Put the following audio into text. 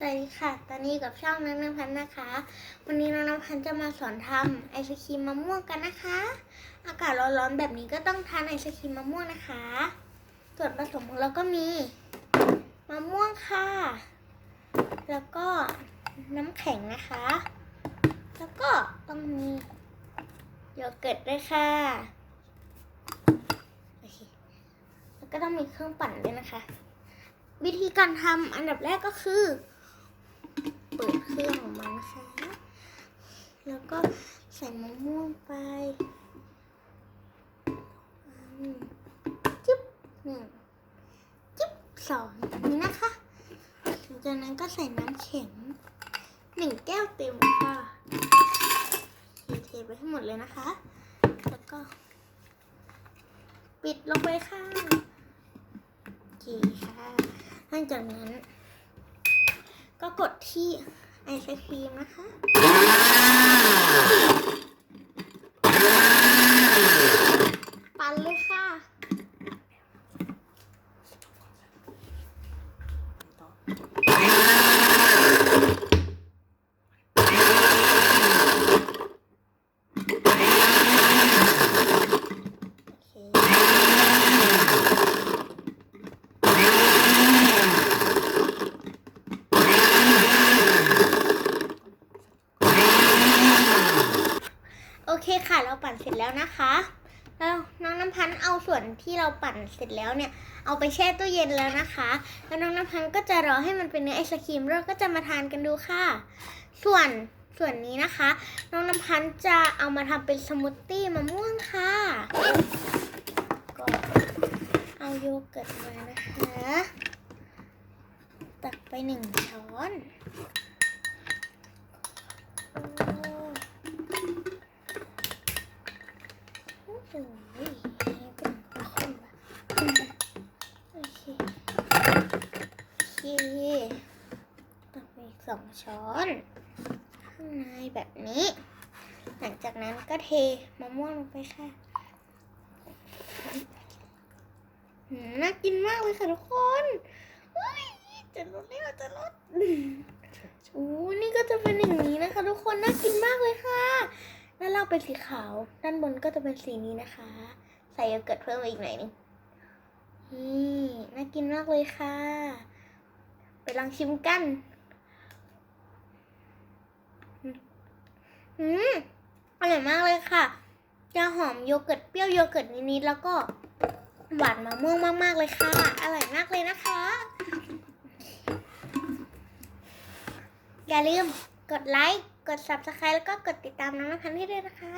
สวัสดีค่ะ ตอนนี้กับช่องน้องน้ำพันธ์นะคะ วันนี้น้องน้ำพันธ์จะมาสอนทำไอศครีมมะม่วงกันนะคะ อากาศร้อนๆแบบนี้ก็ต้องทานไอศครีมมะม่วงนะคะ ส่วนผสมของเราก็มีมะม่วงค่ะ แล้วก็น้ำแข็งนะคะ แล้วก็ต้องมีโยเกิร์ตด้วยค่ะ แล้วก็ต้องมีเครื่องปั่นด้วยนะคะวิธีการทำอันดับแรกก็คือ เปิดเครื่องของมันนะคะ แล้วก็ใส่มะม่วงไปจิ๊บหนึ่งจิ๊บสองนี่นะคะหลังจากนั้นก็ใส่น้ำแข็งหนึ่งแก้วเต็มค่ะเทไปให้หมดเลยนะคะ แล้วก็ ปิดลงไปค่ะโอเคค่ะหลังจากนั้น กดที่ไอศครีมนะคะ ปั่นเลยค่ะ โอเค โอเคค่ะ เราปั่นเสร็จแล้วนะคะแล้วน้องน้ำพันธ์เอาส่วนที่เราปั่นเสร็จแล้วเนี่ย เอาไปแช่ตู้เย็นแล้วนะคะ แล้วน้องน้ำพันธ์ก็จะรอให้มันเป็นเนื้อไอศครีมแล้วเราก็จะมาทานกันดูค่ะ ส่วนส่วนนี้นะคะ น้องน้ำพันธ์จะเอามาทำเป็นสมูทตี้มะม่วงค่ะก็เอาโยเกิร์ตมานะคะ ตักไปหนึ่งช้อนโอ้โหเป็นคนๆแบบโอเค คตักไปอีสองช้อนข้างในแบบนี้ หลังจากนั้นก็เทมะม่วงลงไปค่ะ น่ากินมากเลยค่ะทุกคนเฮ้ยจะลดแล้วจะลดโอ้นี่ก็จะเป็นอย่างนี้นะคะ ทุกคนน่ากินมากเลยค่ะด้านล่างเป็นสีขาว ด้านบนก็จะเป็นสีนี้นะคะ ใส่โยเกิร์ตเพิ่มอีกหน่อยนึงนี่น่ากินมากเลยค่ะ ลองชิมกัน อืมอร่อยมากเลยค่ะ จะหอมโยเกิร์ตเปรี้ยวโยเกิร์ตนิดๆแล้วก็หวานมะม่วงมากๆเลยค่ะ อร่อยมากเลยนะคะ อย่าลืมกดไลค์ กด subscribe แล้วก็กดติดตามน้องน้ำพันธ์ให้ด้วยนะคะ